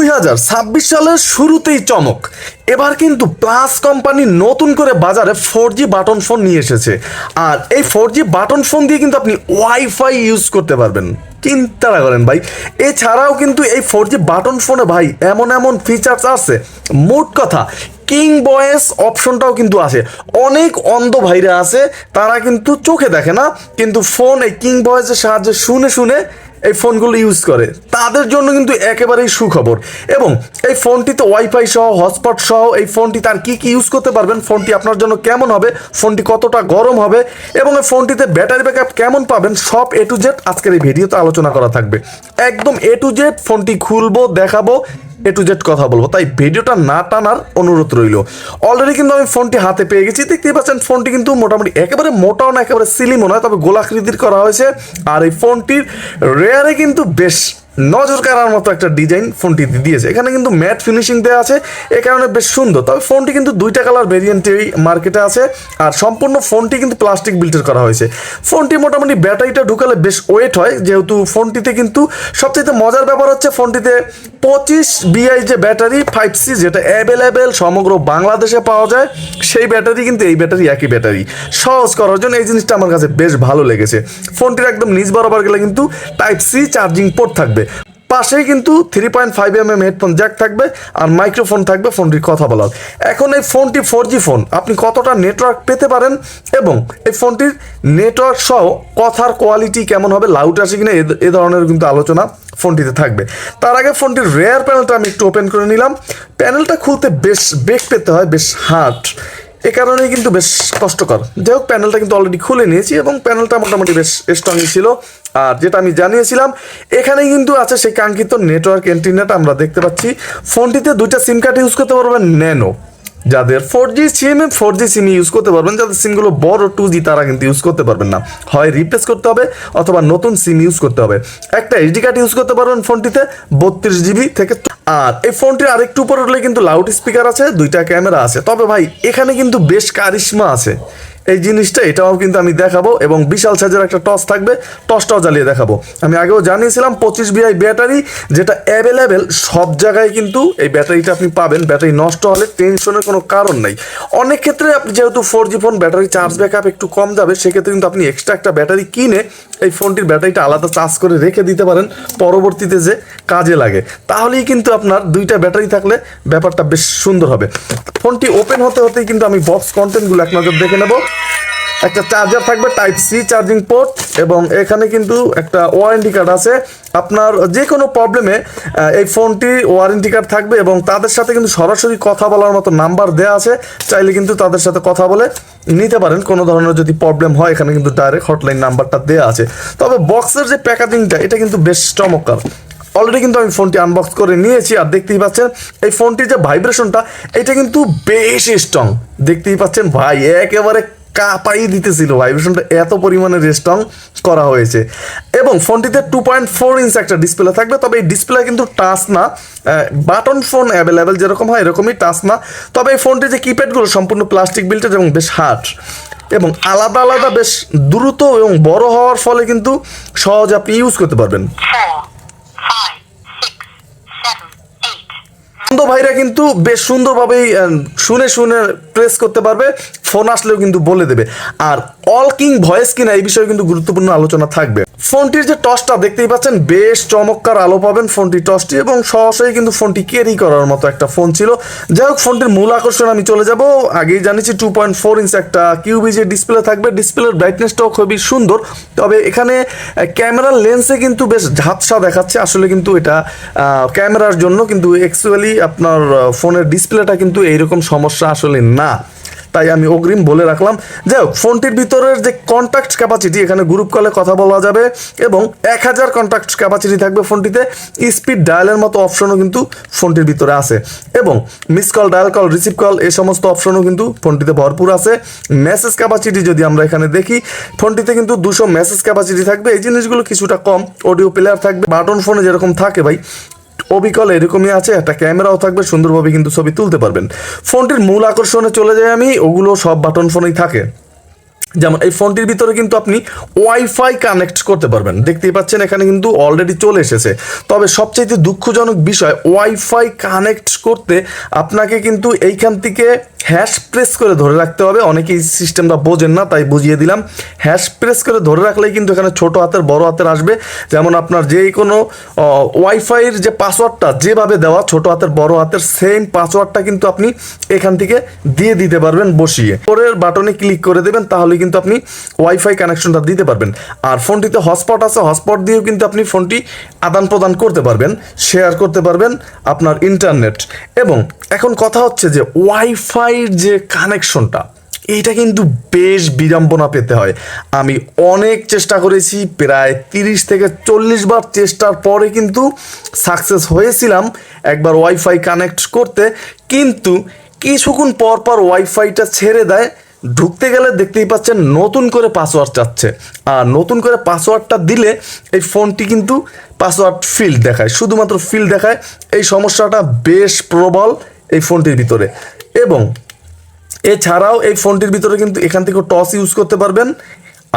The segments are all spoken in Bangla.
দুই হাজার ছাব্বিশ সালের শুরুতেই চমক। এবার কিন্তু প্লাস কোম্পানি নতুন করে বাজারে ফোর জি বাটন ফোন নিয়ে এসেছে। আর এই ফোর জি বাটন ফোন দিয়ে কিন্তু আপনি ওয়াইফাই ইউজ করতে পারবেন। চিন্তা করেন ভাই। এছাড়াও কিন্তু এই ফোর জি বাটন ফোনে ভাই এমন এমন ফিচার্স আছে। মোট কথা কিং বয়েস অপশনটাও কিন্তু আছে। অনেক অন্ধ ভাইরা আছে, তারা কিন্তু চোখে দেখে না। কিন্তু ফোন এই কিং ভয়েসের সাহায্যে শুনে শুনে এই ফোনগুলো ইউজ করে। তাদের জন্য কিন্তু একেবারেই সুখবর। এবং এই ফোনটিতে ওয়াইফাই সহ হটস্পট সহ, এই ফোনটি তার কি কি ইউজ করতে পারবেন, ফোনটি আপনার জন্য কেমন হবে, ফোনটি কতটা গরম হবে, এবং এই ফোনটিতে ব্যাটারি ব্যাকআপ কেমন পাবেন, সব এ টু জেড আজকের এই ভিডিওতে আলোচনা করা থাকবে। একদম এ টু জেড ফোনটি খুলবো, দেখাবো এ টু জেড কথা বলব। তাই ভিডিওটা না টানার অনুরোধ রইল। অলরেডি কিন্তু আমি ফোনটি হাতে পেয়ে গেছি। দেখতেই পাচ্ছেন, ফোনটি কিন্তু মোটামুটি একেবারে মোটাও না, একেবারে সিলিমও নয়, তবে গোলাকৃতির করা হয়েছে। আর এই ফোনটির রেয়ারে কিন্তু বেশ নজর কাড়ার মতো একটা ডিজাইন ফোনটি দিয়েছে। এখানে কিন্তু ম্যাট ফিনিশিং দেওয়া আছে, এ কারণে বেশ সুন্দর। তবে ফোনটি কিন্তু দুইটা কালার ভেরিয়েন্টেই মার্কেটে আছে, আর সম্পূর্ণ ফোনটি কিন্তু প্লাস্টিক বিল্টের করা হয়েছে। ফোনটি মোটামুটি ব্যাটারিটা ঢুকালে বেশ ওয়েট হয়, যেহেতু ফোনটিতে কিন্তু সবচেয়ে মজার ব্যাপার হচ্ছে ফোনটিতে পঁচিশ বিআই যে ব্যাটারি ফাইভ সি যেটা অ্যাভেলেবেল সমগ্র বাংলাদেশে পাওয়া যায়, সেই ব্যাটারি কিন্তু এই ব্যাটারি একই ব্যাটারি। সহজ করার জন্য এই জিনিসটা আমার কাছে বেশ ভালো লেগেছে। ফোনটির একদম নিজ বরাবর গেলে কিন্তু টাইপ সি চার্জিং পোর্ট থাকবে। পাশেই কিন্তু three point five M M headphone jack থাকবে আর মাইক্রোফোন থাকবে ফোনটির কথা বলার। এখন এই ফোনটি ফোর জি ফোন আপনি কতটা নেটওয়ার্ক পেতে পারেন এবং এই ফোনটির নেটওয়ার্ক সহ কথার কোয়ালিটি কেমন হবে লাউড আসে কিনা, এ- ধরনের কিন্তু আলোচনা ফোনটিতে থাকবে। তার আগে ফোনটির রেয়ার প্যানেলটা আমি একটু ওপেন করে নিলাম। প্যানেলটা খুলতে বেশ, বেগ পেতে হয়, বেশ হার্ড এ কারণেই কিন্তু বেশ কষ্টকর। যাই হোক প্যানেলটা কিন্তু অলরেডি খুলে নিয়েছি এবং প্যানেলটা মোটামুটি বেশ স্ট্রংই ছিল। আর যেটা আমি জানিয়েছিলাম, এখানেই কিন্তু আছে সেই কাঙ্ক্ষিত নেটওয়ার্ক এন্টিনাটা আমরা দেখতে পাচ্ছি। ফোনটিতে দুইটা সিম কার্ড ইউজ করতে পারবেন ন্যানো যাদের four G SIM four G SIM use করতে পারবেন, যাদের সিমগুলো বড় টু জি তারা কিন্তু ইউজ করতে পারবেন না। হয় রিপ্লেস করতে হবে অথবা নতুন সিম ইউজ করতে হবে। একটা এইচডি কার্ড ইউজ করতে পারবেন ফোনটিতে বত্রিশ জিবি থেকে আর এই ফোনটির আরেকটু উপরে উঠলে কিন্তু লাউড স্পিকার আছে, দুইটা ক্যামেরা আছে। তবে ভাই, এখানে কিন্তু বেশ কারিশমা আছে। এই জিনিসটা, এটাও কিন্তু আমি দেখাবো এবং বিশাল সাইজের একটা টস থাকবে টসটাও জ্বালিয়ে দেখাবো। আমি আগেও জানিয়েছিলাম, পঁচিশ বিআই ব্যাটারি যেটা অ্যাভেলেবেল সব জায়গায় কিন্তু এই ব্যাটারিটা আপনি পাবেন। ব্যাটারি নষ্ট হলে টেনশনের কোনো কারণ নাই। অনেক ক্ষেত্রে আপনি যেহেতু four G phone battery charge backup একটু কম যাবে, সেক্ষেত্রে কিন্তু আপনি এক্সট্রা একটা ব্যাটারি কিনে এই ফোনটির ব্যাটারিটা আলাদা চার্জ করে রেখে দিতে পারেন, পরবর্তীতে যে কাজে লাগে। তাহলেই কিন্তু আপনার দুইটা ব্যাটারি থাকলে ব্যাপারটা বেশ সুন্দর হবে। ফোনটি ওপেন হতে হতেই কিন্তু আমি বক্স কন্টেন্টগুলো এক নজর দেখে নেব। একটা চার্জার থাকবে টাইপ সি চার্জিং পোর্ট এবং এখানে কিন্তু একটা ওয়ারেন্টি কার্ড আছে। আপনার যে কোনো প্রবলেমে এই ফোনটি ওয়ারেন্টি কার্ড থাকবে এবং তাদের সাথে কিন্তু সরাসরি কথা বলার মতো নাম্বার দেওয়া আছে। চাইলে কিন্তু তাদের সাথে কথা বলে নিতে পারেন। কোনো ধরনের যদি প্রবলেম হয়, এখানে কিন্তু ডাইরেক্ট হটলাইন নাম্বারটা দেওয়া আছে। তবে বক্সের যে প্যাকেজিংটা এটা কিন্তু বেশ চমৎকার। অলরেডি কিন্তু আমি ফোনটি আনবক্স করে নিয়েছি আর দেখতেই পাচ্ছেন, এই ফোনটির যে ভাইব্রেশনটা এটা কিন্তু বেশ স্ট্রং দেখতেই পাচ্ছেন, ভাই, একেবারে কাঁপাই দিতেছিল ভাইব্রেশনটা এত পরিমাণে স্ট্রং করা হয়েছে। এবং ফোনটিতে টু পয়েন্ট ফোর ইঞ্চ একটা ডিসপ্লে থাকবে, তবে এই ডিসপ্লে কিন্তু টাচ না। বাটন ফোন অ্যাভেলেবেল যেরকম হয় এরকমই টাচ না। তবে এই ফোনটি যে কিপ্যাডগুলো সম্পূর্ণ প্লাস্টিক বিল্টেড এবং বেশ হার্ড এবং আলাদা আলাদা বেশ দ্রুত এবং বড় হওয়ার ফলে কিন্তু সহজে আপনি ইউজ করতে পারবেন। অন্ধ ভাইরা কিন্তু বেশ সুন্দরভাবেই শুনে শুনে প্রেস করতে পারবে ফোন আসলেও কিন্তু বলে দেবে। আর অল কিং ভয়েস কিনা এই বিষয়ে কিন্তু গুরুত্বপূর্ণ আলোচনা থাকবে। ফোনটির যে টসটা দেখতেই পাচ্ছেন, বেশ চমৎকার আলো পাবেন ফোনটির টসটি, এবং সহসাই কিন্তু ফোনটি ক্যারি করার মতো একটা ফোন ছিল। যাই হোক, ফোনটির মূল আকর্ষণ আমি চলে যাব। আগেই জানিয়েছি টু পয়েন্ট ফোর ইঞ্চ একটা কিউবিজের ডিসপ্লে থাকবে ডিসপ্লের ব্রাইটনেসটাও খুবই সুন্দর। তবে এখানে ক্যামেরার লেন্সে কিন্তু বেশ ঝাপসা দেখাচ্ছে। আসলে কিন্তু এটা ক্যামেরার জন্য কিন্তু অ্যাকচুয়ালি আপনার ফোনের ডিসপ্লেটা কিন্তু এইরকম সমস্যা আসলে না। তাই আমি অগ্রিম বলে রাখলাম হোক, ফোনটির ভিতরের যে কন্ট্যাক্ট ক্যাপাসিটি এখানে গ্রুপ কলে কথা বলা যাবে, এবং এক হাজার কন্ট্যাক্ট ক্যাপাসিটি থাকবে ফোনটিতে স্পিড ডায়ালের মতো অপশনও কিন্তু ফোনটির ভিতরে আছে। এবং miss call dial call receive call এই সমস্ত অপশনও কিন্তু ফোনটিতে ভরপুর আছে। মেসেজ ক্যাপাসিটি যদি আমরা এখানে দেখি, ফোনটিতে কিন্তু দুশো মেসেজ ক্যাপাসিটি থাকবে। এই জিনিসগুলো কিছুটা কম অডিও প্লেয়ার থাকবে। বাটন ফোনে যেরকম থাকে ভাই অবিকল এরকমই আছে, একটা ক্যামেরাও থাকবে, সুন্দরভাবে কিন্তু ছবি তুলতে পারবেন। ফোনটির মূল আকর্ষণে চলে যাই আমি, ওগুলো সব বাটন ফোনেই থাকে। যেমন এই ফোনটির ভিতরে কিন্তু আপনি ওয়াইফাই কানেক্ট করতে পারবেন। দেখতেই পাচ্ছেন, এখানে কিন্তু অলরেডি চলে এসেছে। তবে সবচাইতে দুঃখজনক বিষয়, ওয়াইফাই কানেক্ট করতে আপনাকে কিন্তু এইখান থেকে হ্যাশ প্রেস করে ধরে রাখতে হবে। অনেকেই সিস্টেমটা বোঝেন না, তাই বুঝিয়ে দিলাম। হ্যাশ প্রেস করে ধরে রাখলেই কিন্তু এখানে ছোট হাতের, বড় হাতের আসবে। যেমন আপনার যে কোনো ওয়াইফাইয়ের যে পাসওয়ার্ডটা যেভাবে দেওয়া, ছোট হাতের, বড় হাতের সেম পাসওয়ার্ডটা কিন্তু আপনি এখান থেকে দিয়ে দিতে পারবেন বসিয়ে। পরের বাটনে ক্লিক করে দেবেন, তাহলে কিন্তু আপনি ওয়াইফাই কানেকশনটা দিতে পারবেন। আর ফোনটিতে হটস্পট আছে হটস্পট দিয়েও কিন্তু আপনি ফোনটি আদান প্রদান করতে পারবেন শেয়ার করতে পারবেন আপনার ইন্টারনেট এবং এখন কথা হচ্ছে যে ওয়াইফাইয়ের যে কানেকশনটা এইটা কিন্তু বেশ বিড়ম্বনা পেতে হয়। আমি অনেক চেষ্টা করেছি, প্রায় তিরিশ থেকে চল্লিশ বার চেষ্টার পরে কিন্তু সাকসেস হয়েছিলাম একবার ওয়াইফাই কানেক্ট করতে। কিন্তু কিছুক্ষণ পর পর ওয়াইফাইটা ছেড়ে দেয়, ঢুকতে গেলে দেখতেই পাচ্ছেন নতুন করে পাসওয়ার্ড চাচ্ছে। আর নতুন করে পাসওয়ার্ডটা দিলে এই ফোনটি কিন্তু পাসওয়ার্ড ফিল্ড দেখায়, শুধুমাত্র ফিল্ড দেখায়। এই সমস্যাটা বেশ প্রবল এই ফোনটির ভিতরে। এবং এছাড়াও এই ফোনটির ভিতরে কিন্তু এখান থেকে টস ইউজ করতে পারবেন।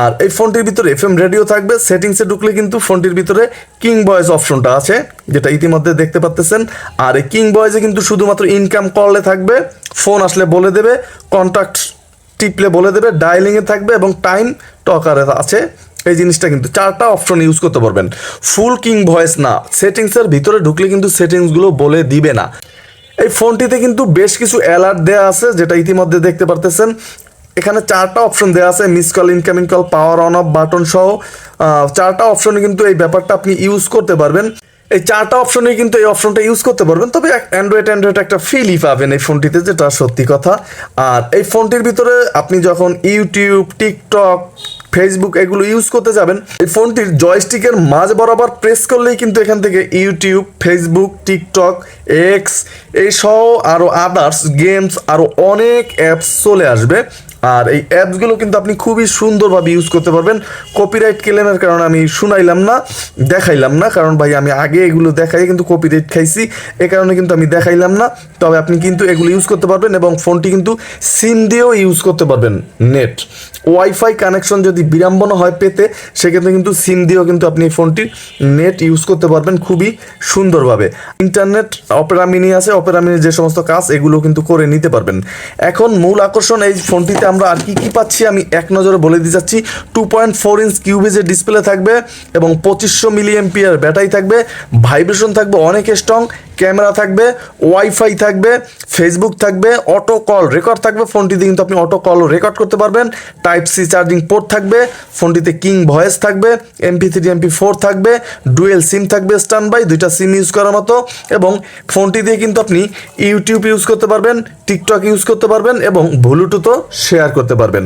আর এই ফোনটির ভিতরে এফ এম রেডিও থাকবে, সেটিংসে ঢুকলে কিন্তু ফোনটির ভিতরে কিং ভয়েস অপশনটা আছে, যেটা ইতিমধ্যে দেখতে পাচ্তেছেন আর এই কিং ভয়েসে কিন্তু শুধুমাত্র ইনকাম করলে থাকবে ফোন আসলে বলে দেবে কন্ট্যাক্ট টিপলে বলে দেবে ডায়ালিংয়ে থাকবে এবং টাইম টকারে আছে। এই জিনিসটা কিন্তু চারটা অপশন ইউজ করতে পারবেন। ফুল কিং ভয়েস না, সেটিংসের ভিতরে ঢুকলে কিন্তু সেটিংসগুলো বলে দিবে না। এই ফোনটিতে কিন্তু বেশ কিছু অ্যালার্ট দেওয়া আছে, যেটা ইতিমধ্যে দেখতে পারতেছেন। এখানে চারটা অপশন দেওয়া আছে miss call incoming call power on off button সহ। চারটা অপশনে কিন্তু এই ব্যাপারটা আপনি ইউজ করতে পারবেন। এই চারটা অপশনে কিন্তু এই অপশনটা ইউজ করতে পারবেন। তবে অ্যান্ড্রয়েড অ্যান্ড্রয়েড একটা ফিলই পাবেন এই ফোনটিতে, যেটা সত্যি কথা। আর এই ফোনটির ভিতরে আপনি যখন ইউটিউব টিকটক ফেসবুক এগুলো ইউজ করতে যাবেন। এই ফোনটির জয়স্টিকের মাঝ বরাবর প্রেস করলেই কিন্তু এখান থেকে ইউটিউব ফেসবুক টিকটক এক্স এইসব আরও আদার্স গেমস আরও অনেক অ্যাপস চলে আসবে। আর এই অ্যাপসগুলো কিন্তু আপনি খুবই সুন্দরভাবে ইউজ করতে পারবেন। কপিরাইট ক্লেমের কারণে আমি শুনাইলাম না, দেখাইলাম না, কারণ ভাই আমি আগে এগুলো দেখাই কিন্তু কপিরাইট খাইছি, এ কারণে কিন্তু আমি দেখাইলাম না। তবে আপনি কিন্তু এগুলো ইউজ করতে পারবেন এবং ফোনটি কিন্তু সিম দিয়েও ইউজ করতে পারবেন নেট ওয়াইফাই কানেকশন যদি বিড়ম্বনা হয় পেতে, সেক্ষেত্রে কিন্তু সিম দিয়েও কিন্তু আপনি ফোনটির নেট ইউজ করতে পারবেন খুবই সুন্দরভাবে। ইন্টারনেট অপেরা মিনি আছে অপেরা মিনি যে সমস্ত কাজ, এগুলো কিন্তু করে নিতে পারবেন। এখন মূল আকর্ষণ এই ফোনটিতে আমরা আর কি কি পাচ্ছি? আমি এক নজরে বলে দিয়ে যাচ্ছি টু পয়েন্ট ফোর ইঞ্চ কিউবেজের ডিসপ্লে থাকবে এবং পঁচিশশো মিলি ব্যাটারি থাকবে ভাইব্রেশন থাকবে, অনেক স্ট্রং ক্যামেরা থাকবে, ওয়াইফাই থাকবে, ফেসবুক থাকবে, অটো কল রেকর্ড থাকবে, ফোনটিতে কিন্তু আপনি অটো কল রেকর্ড করতে পারবেন। টাইপ সি চার্জিং পোর্ট থাকবে, ফোনটিতে কিং ভয়েস থাকবে, এমপি থ্রি, এমপি ফোর থাকবে, ডুয়েল সিম থাকবে স্ট্যান্ড বাই দুইটা সিম ইউজ করার মতো এবং ফোনটি দিয়ে কিন্তু আপনি ইউটিউব ইউজ করতে পারবেন, টিকটক ইউজ করতে পারবেন এবং ব্লুটুথও শেয়ার করতে পারবেন।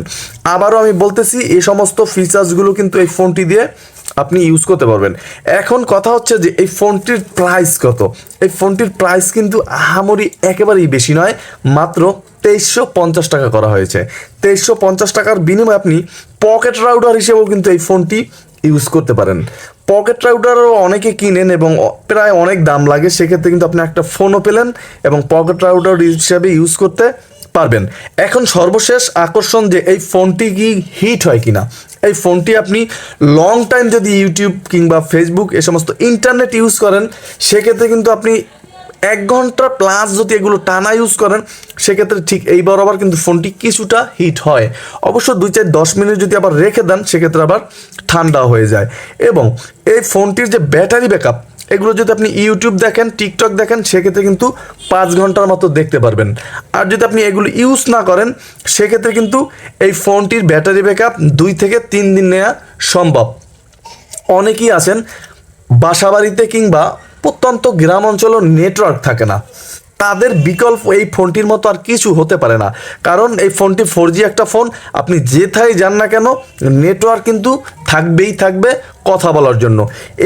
আবারও আমি বলতেছি, এই সমস্ত ফিচার্সগুলো কিন্তু এই ফোনটি দিয়ে আপনি ইউজ করতে পারবেন। এখন কথা হচ্ছে যে এই ফোনটির প্রাইস কত? এই ফোনটির প্রাইস কিন্তু আহামরি একেবারেই বেশি নয়, মাত্র তেইশশো পঞ্চাশ টাকা করা হয়েছে। তেইশশো পঞ্চাশ টাকার বিনিময়ে আপনি পকেট রাউডার হিসেবেও কিন্তু এই ফোনটি ইউজ করতে পারেন। পকেট রাউটারও অনেকে কিনেন এবং প্রায় অনেক দাম লাগে, সেক্ষেত্রে কিন্তু আপনি একটা ফোনও পেলেন এবং পকেট রাউটার হিসেবে ইউজ করতে পারবেন। এখন সর্বশেষ আকর্ষণ যে এই ফোনটি কি হিট হয় কিনা। এই ফোনটি আপনি লং টাইম যদি ইউটিউব কিংবা ফেসবুক এ সমস্ত ইন্টারনেট ইউজ করেন, সেক্ষেত্রে কিন্তু আপনি এক ঘণ্টা প্লাস যদি এগুলো টানা ইউজ করেন, সেক্ষেত্রে ঠিক এই বরাবর কিন্তু ফোনটি কিছুটা হিট হয়। অবশ্য দুই চার দশ মিনিট যদি আবার রেখে দেন, সেক্ষেত্রে আবার ঠান্ডা হয়ে যায়। এবং এই ফোনটির যে ব্যাটারি ব্যাকআপ এগুলো যদি আপনি ইউটিউব দেখেন টিকটক দেখেন, সেক্ষেত্রে কিন্তু পাঁচ ঘণ্টার মতো দেখতে পারবেন। আর যদি আপনি এগুলো ইউজ না করেন, সেক্ষেত্রে কিন্তু এই ফোনটির ব্যাটারি ব্যাকআপ দুই থেকে তিন দিন নেওয়া সম্ভব। অনেকেই আছেন, বাসাবাড়িতে কিংবা প্রত্যন্ত গ্রাম অঞ্চলেও নেটওয়ার্ক থাকে না। তাদের বিকল্প এই ফোনটির মতো আর কিছু হতে পারে না। কারণ এই ফোনটি ফোর একটা ফোন, আপনি যেথায় যান না কেন নেটওয়ার্ক কিন্তু থাকবেই থাকবে কথা বলার জন্য।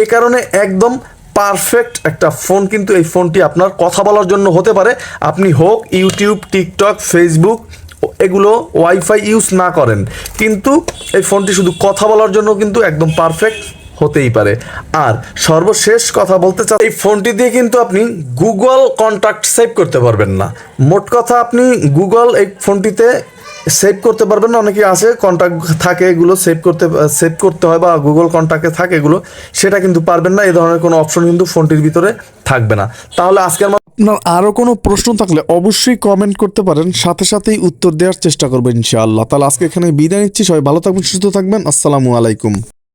এ কারণে একদম পারফেক্ট একটা ফোন কিন্তু এই ফোনটি আপনার কথা বলার জন্য হতে পারে। আপনি হোক ইউটিউব, টিকটক ফেসবুক এগুলো ওয়াইফাই ইউজ না করেন। কিন্তু এই ফোনটি শুধু কথা বলার জন্য কিন্তু একদম পারফেক্ট হতেই পারে। আর সর্বশেষ কথা বলতে চাই এই ফোনটি দিয়ে কিন্তু আপনি গুগল কন্ট্যাক্ট সেভ করতে পারবেন না। মোট কথা আপনি গুগল এই ফোনটিতে সেভ করতে পারবেন না, অনেকে আছে কন্ট্যাক্ট থাকে এগুলো সেভ করতে সেভ করতে হয় বা গুগল কন্ট্যাক্টে থাকে এগুলো, সেটা কিন্তু পারবেন না এই ধরনের কোনো অপশন কিন্তু ফোনটির ভিতরে থাকবে না। তাহলে আজকের আপনার আরও কোনো প্রশ্ন থাকলে অবশ্যই কমেন্ট করতে পারেন, সাথে সাথেই উত্তর দেওয়ার চেষ্টা করবেন ইনশাআল্লাহ। তাহলে আজকে এখানে বিদায় নিচ্ছি, সবাই ভালো থাকবেন, সুস্থ থাকবেন, আসসালামু আলাইকুম।